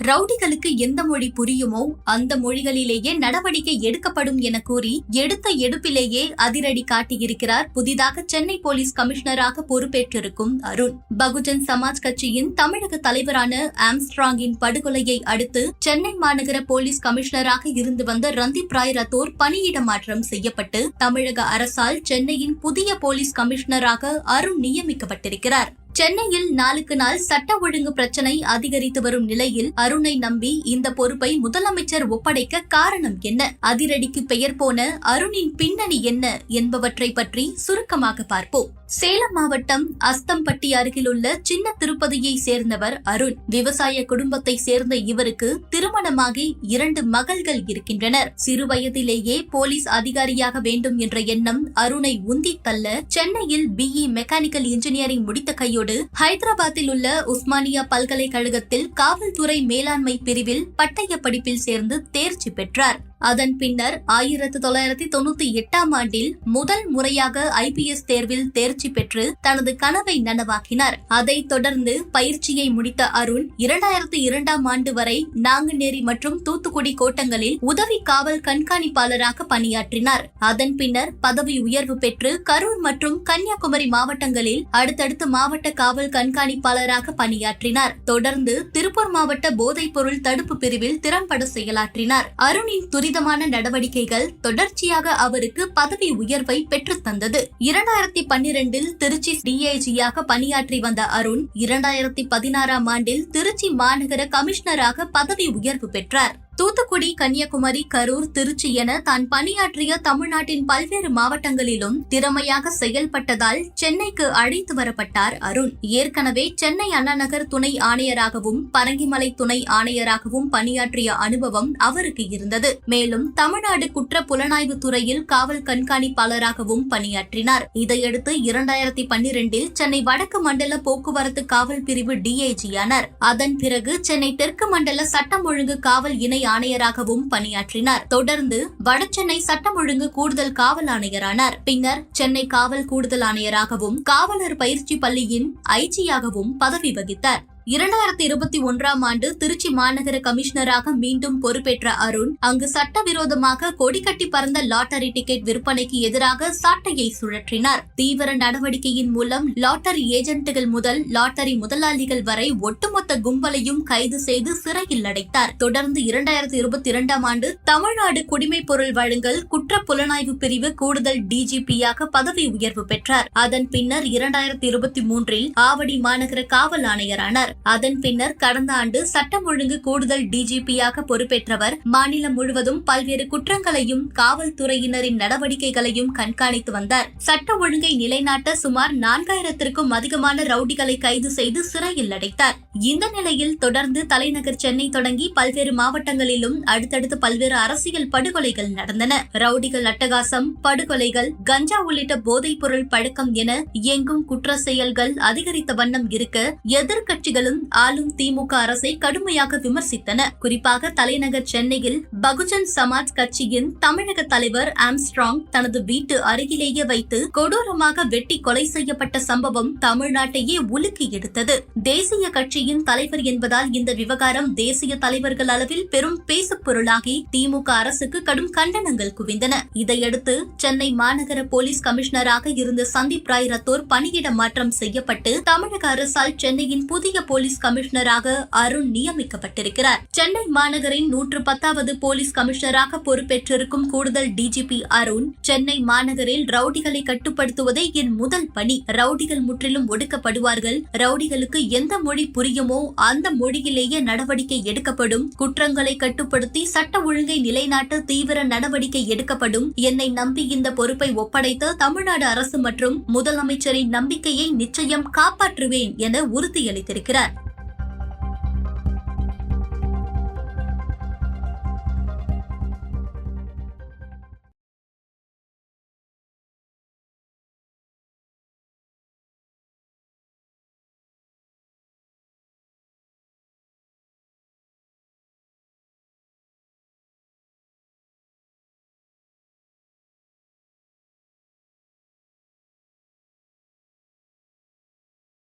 ரவுடிகளுக்கு எந்த மொழி புரியுமோ அந்த மொழிகளிலேயே நடவடிக்கை எடுக்கப்படும் என கூறி எடுத்த எடுப்பிலேயே அதிரடி காட்டியிருக்கிறார் புதிதாக சென்னை போலீஸ் கமிஷனராக பொறுப்பேற்றிருக்கும் அருண். பகுஜன் சமாஜ் கட்சியின் தமிழக தலைவரான ஆம்ஸ்ட்ராங்கின் படுகொலையை அடுத்து சென்னை மாநகர போலீஸ் கமிஷனராக இருந்து வந்த ரந்தீப் ராய் ரத்தோர் பணியிட மாற்றம் செய்யப்பட்டு தமிழக அரசால் சென்னையின் புதிய போலீஸ் கமிஷனராக அருண் நியமிக்கப்பட்டிருக்கிறார். சென்னையில் நாளுக்கு நாள் சட்ட ஒழுங்கு பிரச்சனை அதிகரித்து வரும் நிலையில் அருணை நம்பி இந்த பொறுப்பை முதலமைச்சர் ஒப்படைக்க காரணம் என்ன? அதிரடிக்கு பெயர் போன அருணின் பின்னணி என்ன என்பவற்றை பற்றி சுருக்கமாக பார்ப்போம். சேலம் மாவட்டம் அஸ்தம்பட்டி அருகிலுள்ள சின்ன திருப்பதியை சேர்ந்தவர் அருண். விவசாய குடும்பத்தை சேர்ந்த இவருக்கு திருமணமாகி இரண்டு மகள்கள் இருக்கின்றனர். சிறுவயதிலேயே போலீஸ் அதிகாரியாக வேண்டும் என்ற எண்ணம் அருணை உந்தி தள்ள சென்னையில் பிஇ மெக்கானிக்கல் இன்ஜினியரிங் முடித்த கையோடு ஹைதராபாத்தில் உள்ள உஸ்மானியா பல்கலைக்கழகத்தில் காவல்துறை மேலாண்மை பிரிவில் பட்டய படிப்பில் சேர்ந்து தேர்ச்சி பெற்றார். அதன் பின்னர் ஆயிரத்தி தொள்ளாயிரத்தி தொண்ணூத்தி எட்டாம் ஆண்டில் முதல் முறையாக ஐபிஎஸ் தேர்வில் தேர்ச்சி பெற்று தனது கனவை நனவாக்கினார். அதைத் தொடர்ந்து பயிற்சியை முடித்த அருண் இரண்டாயிரத்தி இரண்டாம் ஆண்டு வரை நாங்குநேரி மற்றும் தூத்துக்குடி கோட்டங்களில் உதவி காவல் கண்காணிப்பாளராக பணியாற்றினார். அதன் பின்னர் பதவி உயர்வு பெற்று கரூர் மற்றும் கன்னியாகுமரி மாவட்டங்களில் அடுத்தடுத்து மாவட்ட காவல் கண்காணிப்பாளராக பணியாற்றினார். தொடர்ந்து திருப்பூர் மாவட்ட போதைப் பொருள் தடுப்பு பிரிவில் திறம்பட செயலாற்றினார். அருணின் துறை துரிதமான நடவடிக்கைகள் தொடர்ச்சியாக அவருக்கு பதவி உயர்வை பெற்றுத்தந்தது இரண்டாயிரத்தி பன்னிரண்டில் திருச்சி டிஐஜியாக பணியாற்றி வந்த அருண் இரண்டாயிரத்தி பதினாறாம் ஆண்டில் திருச்சி மாநகர கமிஷனராக பதவி உயர்வு பெற்றார். தூத்துக்குடி கன்னியாகுமரி கரூர் திருச்சி என தான் பணியாற்றிய தமிழ்நாட்டின் பல்வேறு மாவட்டங்களிலும் திறமையாக செயல்பட்டதால் சென்னைக்கு அழைத்து வரப்பட்டார் அருண். ஏற்கனவே சென்னை அண்ணாநகர் துணை ஆணையராகவும் பரங்கிமலை துணை ஆணையராகவும் பணியாற்றிய அனுபவம் அவருக்கு இருந்தது. மேலும் தமிழ்நாடு குற்ற புலனாய்வு துறையில் காவல் கண்காணிப்பாளராகவும் பணியாற்றினார். இதையடுத்து இரண்டாயிரத்தி பன்னிரெண்டில் சென்னை வடக்கு மண்டல போக்குவரத்து காவல் பிரிவு டிஐஜியானார் அதன் பிறகு சென்னை தெற்கு மண்டல சட்டம் ஒழுங்கு காவல் இணை ஆணையராகவும் பணியாற்றினார். தொடர்ந்து வடசென்னை சட்டம் ஒழுங்கு கூடுதல் காவல் ஆணையரானார். பின்னர் சென்னை காவல் கூடுதல் ஆணையராகவும் காவலர் பயிற்சி பள்ளியின் ஐஜியாகவும் பதவி வகித்தார். இரண்டாயிரத்தி இருபத்தி ஒன்றாம் ஆண்டு திருச்சி மாநகர கமிஷனராக மீண்டும் பொறுப்பேற்ற அருண் அங்கு சட்டவிரோதமாக கொடிக்கட்டி பறந்த லாட்டரி டிக்கெட் விற்பனைக்கு எதிராக சாட்டையை சுழற்றினார். தீவிர நடவடிக்கையின் மூலம் லாட்டரி ஏஜென்ட்டுகள் முதல் லாட்டரி முதலாளிகள் வரை ஒட்டுமொத்த கும்பலையும் கைது செய்து சிறையில் அடைத்தார். தொடர்ந்து இரண்டாயிரத்தி இருபத்தி இரண்டாம் ஆண்டு தமிழ்நாடு குடிமை பொருள் வழங்கல் குற்ற புலனாய்வு பிரிவு கூடுதல் டிஜிபியாக பதவி உயர்வு பெற்றார். அதன் பின்னர் இரண்டாயிரத்தி இருபத்தி மூன்றில் ஆவடி மாநகர காவல் ஆணையரானார். அதன் பின்னர் கடந்த ஆண்டு சட்டம் ஒழுங்கு கூடுதல் டிஜிபியாக பொறுப்பேற்றவர். மாநிலம் முழுவதும் பல்வேறு குற்றங்களையும் காவல்துறையினரின் நடவடிக்கைகளையும் கண்காணித்து வந்தார். சட்ட ஒழுங்கை நிலைநாட்ட சுமார் நான்காயிரத்திற்கும் அதிகமான ரவுடிகளை கைது செய்து சிறையில் அடைத்தார். இந்த நிலையில் தொடர்ந்து தலைநகர் சென்னை தொடங்கி பல்வேறு மாவட்டங்களிலும் அடுத்தடுத்து பல்வேறு அரசியல் படுகொலைகள் நடந்தன. ரவுடிகள் அட்டகாசம் படுகொலைகள் கஞ்சா உள்ளிட்ட போதைப் பொருள் பழக்கம் என எங்கும் குற்ற செயல்கள் அதிகரித்த வண்ணம் இருக்க எதிர்க்கட்சிகளும் ஆளும் திமுக அரசை கடுமையாக விமர்சித்தன. குறிப்பாக தலைநகர் சென்னையில் பகுஜன் சமாஜ் கட்சியின் தமிழக தலைவர் ஆம்ஸ்ட்ராங் தனது வீட்டு அருகிலேயே வைத்து கொடூரமாக வெட்டி கொலை செய்யப்பட்ட சம்பவம் தமிழ்நாட்டையே உலுக்கி எடுத்தது. தேசிய கட்சியின் தலைவர் என்பதால் இந்த விவகாரம் தேசிய தலைவர்கள் அளவில் பெரும் பேசுப்பொருளாகி திமுக அரசுக்கு கடும் கண்டனங்கள் குவிந்தன. இதையடுத்து சென்னை மாநகர போலீஸ் கமிஷனராக இருந்த சந்தீப் ராய் ரத்தோர் பணியிட மாற்றம் செய்யப்பட்டு தமிழக அரசால் சென்னையின் புதிய போலீஸ் போலீஸ் கமிஷனராக அருண் நியமிக்கப்பட்டிருக்கிறார். சென்னை மாநகரின் நூற்று பத்தாவது போலீஸ் கமிஷனராக பொறுப்பேற்றிருக்கும் கூடுதல் டிஜிபி அருண் சென்னை மாநகரில் ரவுடிகளை கட்டுப்படுத்துவதே என் முதல் பணி. ரவுடிகள் முற்றிலும் ஒடுக்கப்படுவார்கள். ரவுடிகளுக்கு எந்த மொழி புரியுமோ அந்த மொழியிலேயே நடவடிக்கை எடுக்கப்படும். குற்றங்களை கட்டுப்படுத்தி சட்ட ஒழுங்கை நிலைநாட்ட தீவிர நடவடிக்கை எடுக்கப்படும். என்னை நம்பி இந்த பொறுப்பை ஒப்படைத்த தமிழ்நாடு அரசு மற்றும் முதலமைச்சரின் நம்பிக்கையை நிச்சயம் காப்பாற்றுவேன் என உறுதியளித்திருக்கிறார்.